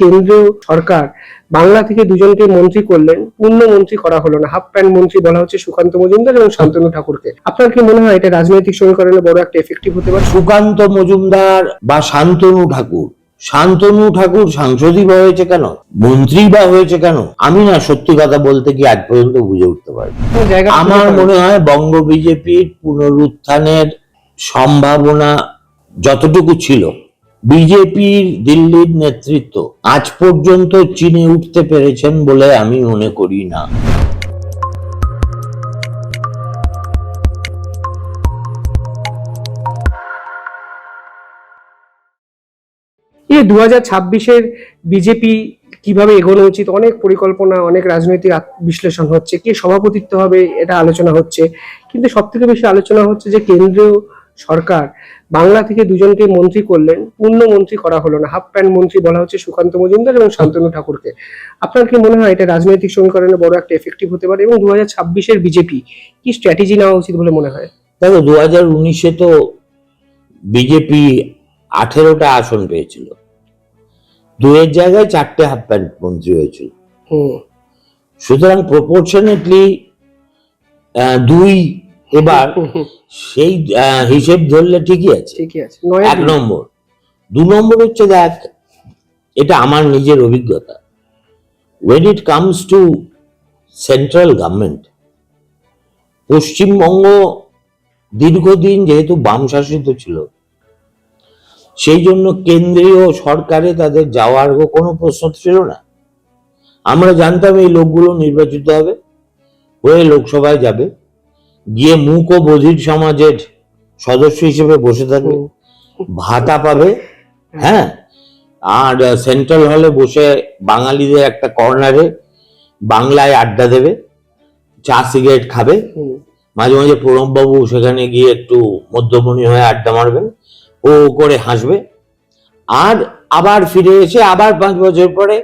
কেন্দ্রীয় সরকার বাংলা থেকে দুজনকে মন্ত্রী করলেন পূর্ণ মন্ত্রী করা হলো না। হাফ প্যান্ট মন্ত্রী বলা হচ্ছে সুকান্ত মজুমদার এবং শান্তনু ঠাকুরকে। আপনার কি মনে হয় এটা রাজনৈতিক সমীকরণে বড় একটা এফেক্টিভ হতে পারে? সুকান্ত মজুমদার বা শান্তনু ঠাকুর? শান্তনু ঠাকুর সাংসদই বা হয়েছে কেন? মন্ত্রী বা হয়েছে কেন? আমি না সত্যি কথা বলতে কি আজ পর্যন্ত বুঝে উঠতে পারি জায়গা আমার মনে হয় বঙ্গ বিজেপির পুনরুত্থানের সম্ভাবনা যতটুকু ছিল বিজেপির দিল্লির নেতৃত্ব। আজ পর্যন্ত চিনে উঠতে পেরেছেন বলে আমি মনে করি না। এই দু হাজার ছাব্বিশের বিজেপি কীভাবে এগোনো উচিত? অনেক পরিকল্পনা, অনেক রাজনৈতিক বিশ্লেষণ হচ্ছে। কে সভাপতিত্ব হবে, এটা আলোচনা হচ্ছে। কিন্তু সব থেকে বেশি আলোচনা হচ্ছে যে কেন্দ্রীয় সরকার। বাংলা থেকে দুজনকে মন্ত্রী করলেন পূর্ণ মন্ত্রী করা হলো না। হাফ প্যান্ট মন্ত্রী বলা হচ্ছে সুকান্ত মজুমদার এবং শান্তনু ঠাকুরকে। আপনার কি মনে হয় এটা রাজনৈতিক সমীকরণে বড় একটা এফেক্টিভ হতে পারে এবং দু হাজার ছাব্বিশের বিজেপি কি স্ট্র্যাটেজি নেওয়া উচিত বলে মনে হয়? দেখো দু হাজার উনিশে তো বিজেপি আঠেরোটা আসন পেয়েছিল। দুয়ের জায়গায় চারটে হাফ প্যান্ট মন্ত্রী হয়েছিল। হুম। সুতরাং প্রপোর্শনেটলি দুই এবার সেই হিসেব ধরলে ঠিকই আছে। ঠিকই আছে। এক নম্বর। দু নম্বর হচ্ছে দেখ এটা আমার নিজের অভিজ্ঞতা। When it comes to central government Paschimbanga দীর্ঘদিন যেহেতু বাম শাসিত ছিল সেই জন্য কেন্দ্রীয় সরকারে তাদের যাওয়ার কোনো প্রশ্ন ছিল না। আমরা জানতাম এই লোকগুলো নির্বাচিত হবে হয়ে লোকসভায় যাবে। গিয়ে মুখ ও বধির সমাজের সদস্য হিসেবে বসে থাকবে। ভাতা পাবে হ্যাঁ? আর সেন্ট্রাল হলে বসে বাঙালিদের একটা কর্নারে বাংলায় আড্ডা দেবে চা সিগারেট খাবে। মাঝে মাঝে প্রণববাবু সেখানে গিয়ে একটু মধ্যমণি হয়ে আড্ডা মারবেন ও করে হাসবে। আর আবার ফিরে এসে আবার পাঁচ বছর পরে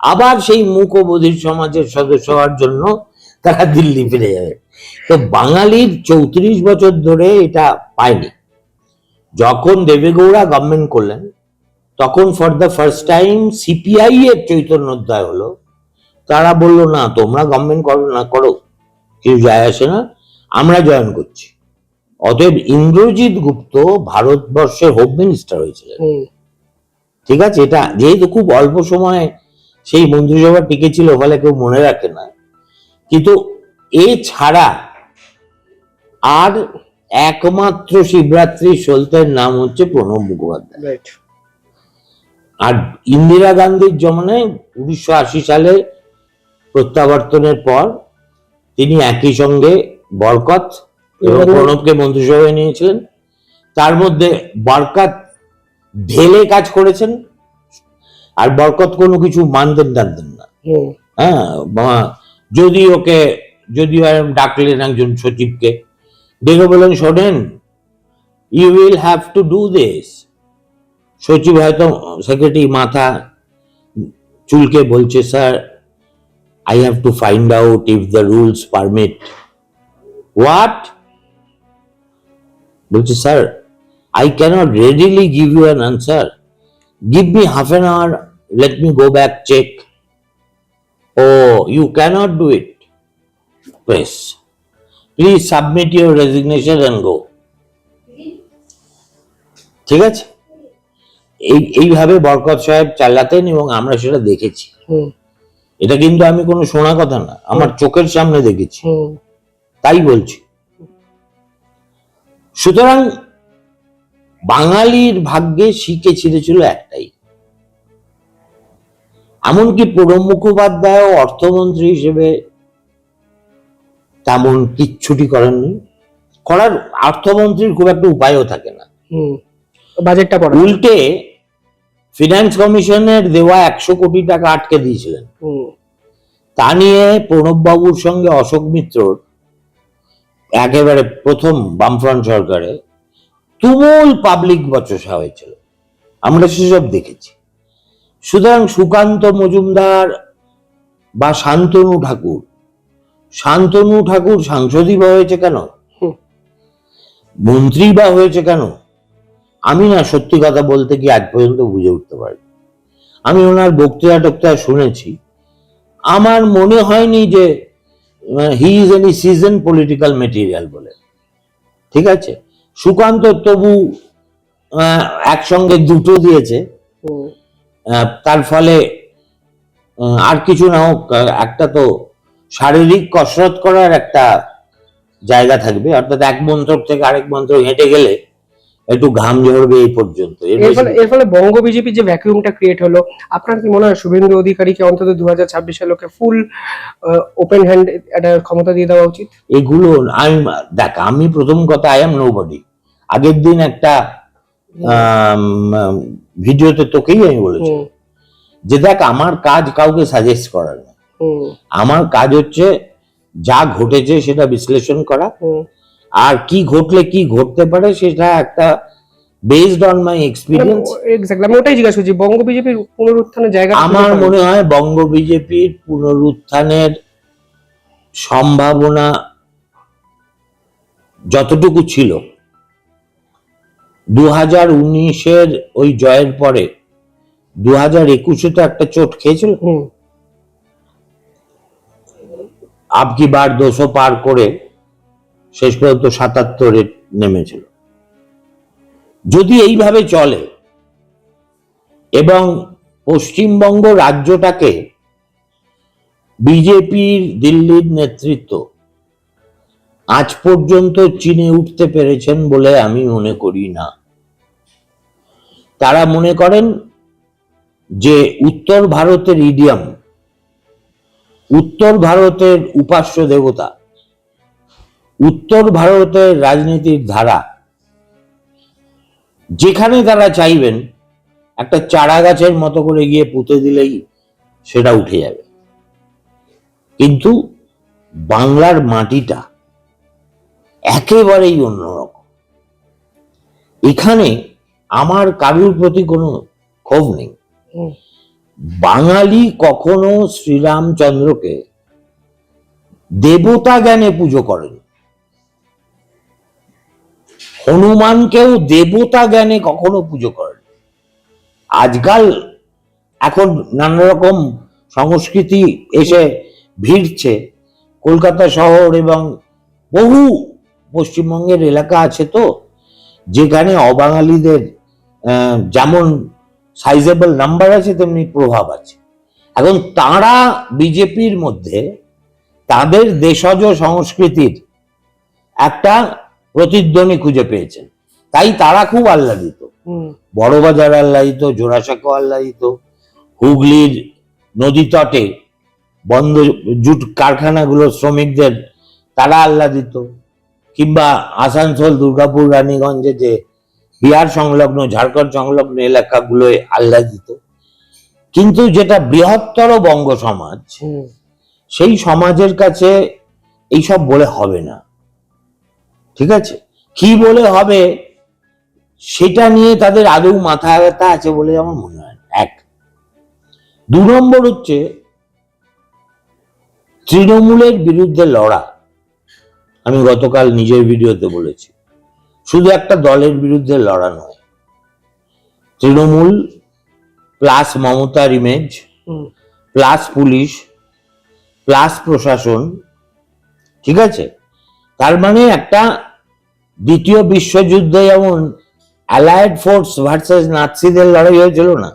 আবার সেই মুখবধির সমাজের সদস্য হওয়ার জন্য তারা দিল্লি ফিরে যাবে। তো বাঙালির চৌত্রিশ বছর ধরে এটা পায়নি। যখন দেবেগৌড়া গভর্নমেন্ট করলেন তখন for the first time CPI এর চৈতন্যোদয় হলো। তারা বলল না তোমরা গভর্নমেন্ট করো না করো কিছু যায় আসে না আমরা জয়েন করছি। অতএব ইন্দ্রজিৎ গুপ্ত ভারতবর্ষের হোম মিনিস্টার হয়েছিলেন। ঠিক আছে এটা যেহেতু খুব অল্প সময়ে সেই মন্ত্রিসভা টিকেছিল ফলে কেউ মনে রাখে না কিন্তু এ ছাড়া আর একমাত্র শিবরাত্রি সলতের নাম হচ্ছে প্রণব মুখোপাধ্যায়। আর ইন্দিরা গান্ধীর জমানায় উনিশশো আশি সালে প্রত্যাবর্তনের পর তিনি একই সঙ্গে বরকত এবং এবং- প্রণবকে মন্ত্রিসভায় নিয়েছিলেন। তার মধ্যে বরকত ঢেলে কাজ করেছেন আর বরকত কোনো কিছু মানতেন টানতেন না। হ্যাঁ যদি ওকে যদি এরম ডাকলেন একজন সচিবকে। ডেকে বললেন শোনেন you will have to do this সচিব হয়তো সেক্রেটারি মাথা চুলকে বলছে sir I have to find out if the rules permit what বলছে sir I cannot readily give you an answer give me half an hour let me go back check Oh, you cannot do it. Yes. Please submit your resignation and go. ঠিক আছে? এই এইভাবে বরকত সাহেব চালাতেন এবং আমরা সেটা দেখেছি। এটা কিন্তু আমি কোনো শোনা কথা না আমার চোখের সামনে দেখেছি। তাই বলছি। সুতরাং বাঙালির ভাগ্যে শিখে ছিঁড়েছিল একটাই। এমনকি প্রণব মুখোপাধ্যায় অর্থমন্ত্রী হিসেবে তেমন কিচ্ছুটি করেননি। করার অর্থমন্ত্রীর খুব একটা উপায়ও থাকে না। বাজেটটা উল্টে ফিনান্স কমিশনের দেওয়া একশো কোটি টাকা আটকে দিয়েছিলেন। তা নিয়ে প্রণববাবুর সঙ্গে অশোক মিত্রর একেবারে প্রথম বামফ্রন্ট সরকারে তুমুল পাবলিক বচসা হয়েছিল। আমরা সেসব দেখেছি। সুতরাং সুকান্ত মজুমদার বা শান্তনু ঠাকুর শান্তনু ঠাকুর সাংসদই বা হয়েছে কেন? মন্ত্রী বা হয়েছে কেন? আমি না সত্যি কথা বলতে কি আজ পর্যন্ত বুঝে উঠতে পারি আমি ওনার বক্তৃতা টক্তৃতা শুনেছি। আমার মনে হয়নি যে he is any season political material বলে। ঠিক আছে? সুকান্ত তবু একসঙ্গে দুটো দিয়েছে। তার ফলে আর কিছু না হোক একটা তো শারীরিক কসরত করার একটা জায়গা থাকবে অর্থাৎ এক মন্ত্র থেকে আরেক মন্ত্র হেঁটে গেলে একটু ঘাম ঝরবে এই পর্যন্ত। এর ফলে এর ফলে বঙ্গ বিজেপির যে ভ্যাকুয়ামটা ক্রিয়েট হলো আপনার কি মনে হয় শুভেন্দু অধিকারীকে অন্তত দু হাজার ছাব্বিশ সালকে ফুল ওপেন হ্যান্ড একটা ক্ষমতা দিয়ে দেওয়া উচিত? এগুলো আমি দেখ আমি প্রথম কথা আই এম নো বডি আগের দিন একটা ভিডিওতে তোকেই আমি বলেছি। যে দেখ আমার কাজ কাউকে সাজেস্ট করার আমার কাজ হচ্ছে যা ঘটেছে সেটা বিশ্লেষণ করা। আর কি ঘটলে কি ঘটতে পারে সেটা একটা based on my experience exactly আমি ওটাই জিজ্ঞাসা করছি বঙ্গ বিজেপির পুনরুত্থানের জায়গা আমার মনে হয় বঙ্গ বিজেপির পুনরুত্থানের সম্ভাবনা যতটুকু ছিল দু হাজার উনিশের ওই জয়ের পরে দু হাজার একুশে তো একটা চোট খেয়েছিল। হুম আবকি বার দুশো পার করে শেষ পর্যন্ত সাতাত্তরে নেমেছিল। যদি এইভাবে চলে এবং পশ্চিমবঙ্গ রাজ্যটাকে বিজেপির দিল্লির নেতৃত্ব আজ পর্যন্ত চিনে উঠতে পেরেছেন বলে আমি মনে করি না। তারা মনে করেন যে উত্তর ভারতের ইডিয়াম উত্তর ভারতের উপাস্য দেবতা, উত্তর ভারতের রাজনীতির ধারা। যেখানে তারা চাইবেন, একটা চারা গাছের মতো করে গিয়ে পুঁতে দিলেই সেটা উঠে যাবে। কিন্তু বাংলার মাটিটা একেবারেই অন্যরকম। এখানে আমার কারুর প্রতি কোনো ক্ষোভ নেই। বাঙালি কখনো শ্রীরামচন্দ্রকে দেবতা জ্ঞানে পুজো করেন। হনুমানকেও দেবতা জ্ঞানে কখনো পুজো করেন। আজকাল এখন নানা রকম সংস্কৃতি এসে ভিড়ছে। কলকাতা শহর এবং বহু পশ্চিমবঙ্গের এলাকা আছে তো, যেখানে অবাঙালিদের যেমন সাইজেবল নাম্বার আছে তেমনি প্রভাব আছে। এখন তারা বিজেপির মধ্যে তাদের দেশজ সংস্কৃতির একটা প্রতিদ্বন্দ্বী খুঁজে পেয়েছেন। তাই তারা খুব আহ্লাদিত। বড়বাজার আহ্লাদিত জোড়াসাঁকো আহ্লাদিত হুগলির নদী তটে বন্ধ জুট কারখানাগুলো শ্রমিকদের তারা আহ্লাদিত কিংবা আসানসোল দুর্গাপুর রানীগঞ্জে যে বিহার সংলগ্ন ঝাড়খণ্ড সংলগ্ন এলাকাগুলোয় আহ্লাদিত কিন্তু যেটা বৃহত্তর বঙ্গ সমাজ সেই সমাজের কাছে এইসব বলে হবে না। ঠিক আছে? কি বলে হবে সেটা নিয়ে তাদের আদৌ মাথা ব্যথা আছে বলে আমার মনে হয় এক। দু নম্বর হচ্ছে তৃণমূলের বিরুদ্ধে লড়া। আমি গতকাল নিজের ভিডিওতে বলেছি। শুধু একটা দলের বিরুদ্ধে লড়া নয়। তৃণমূল প্লাস মমতার ইমেজ প্লাস পুলিশ প্লাস প্রশাসন ঠিক আছে? তার মানে একটা দ্বিতীয় বিশ্বযুদ্ধে যেমন অ্যালায়েড ফোর্স ভার্সেস নাৎসিদের লড়াই হয়েছিল না?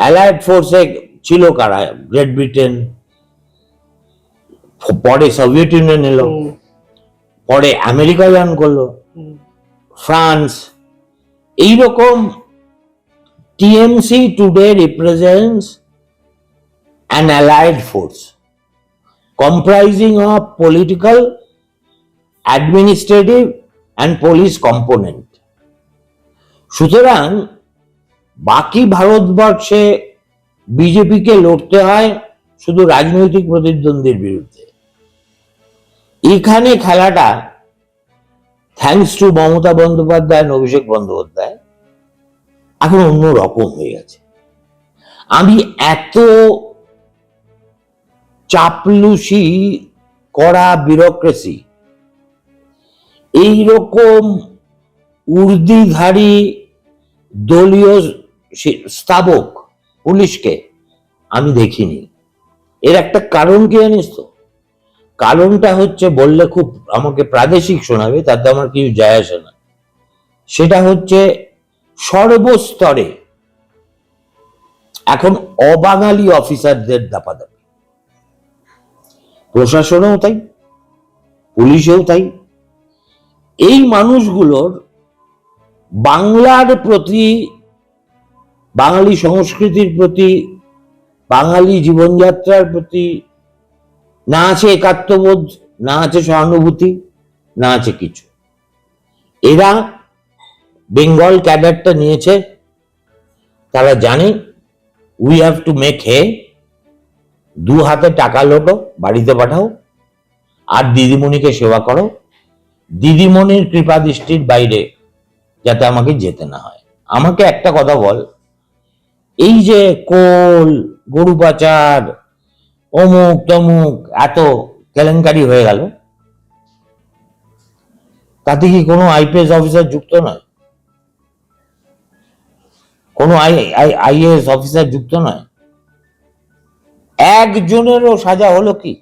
অ্যালায়েড ফোর্সে ছিল কারা? গ্রেট ব্রিটেন পরে সোভিয়েত ইউনিয়ন এলো। পরে আমেরিকা জয়েন করল ফ্রান্স। এইরকম TMC today represents an allied force comprising of political, administrative and police component. সুতরাং বাকি ভারতবর্ষে বিজেপিকে লড়তে হয় শুধু রাজনৈতিক প্রতিদ্বন্দ্বীর বিরুদ্ধে। এখানে খেলাটা থ্যাঙ্কস টু মমতা বন্দ্যোপাধ্যায় অভিষেক বন্দ্যোপাধ্যায়, এখন অন্য রকম হয়ে গেছে। আমি এত চাপলুসি করা বিউরোক্রেসি এইরকম উর্দিধারী দলীয় সে- স্তাবক পুলিশকে আমি দেখিনি। এর একটা কারণ কি জানিস তো? কারণটা হচ্ছে বললে খুব আমাকে প্রাদেশিক শোনাবে, তাতে আমার কিছু যায় আসে না। সেটা হচ্ছে সর্বস্তরে এখন অবাঙালি অফিসারদের দাপা দাপাদাপি। প্রশাসনেও তাই, পুলিশেও তাই। এই মানুষগুলোর বাংলার প্রতি, বাঙালি সংস্কৃতির প্রতি, বাঙালি জীবনযাত্রার প্রতি না আছে একাত্মবোধ, না আছে সহানুভূতি, না আছে কিছু। এরা বেঙ্গল ক্যাডারটা নিয়েছে, তারা জানে উই হ্যাভ টু মেক হে দু হাতে টাকা লোটো, বাড়িতে পাঠাও, আর দিদিমণিকে সেবা করো। দিদিমণির কৃপা দৃষ্টির বাইরে যাতে আমাকে যেতে না হয়। আমাকে একটা কথা বল, এই যে কোল, গরু পাচার অমুক তমুক, এত কেলেঙ্কারি হয়ে গেল। তাতে কি কোনো আইপিএস অফিসার যুক্ত নয়? কোনো আই আইএএস অফিসার যুক্ত নয়? একজনেরও সাজা হলো কি?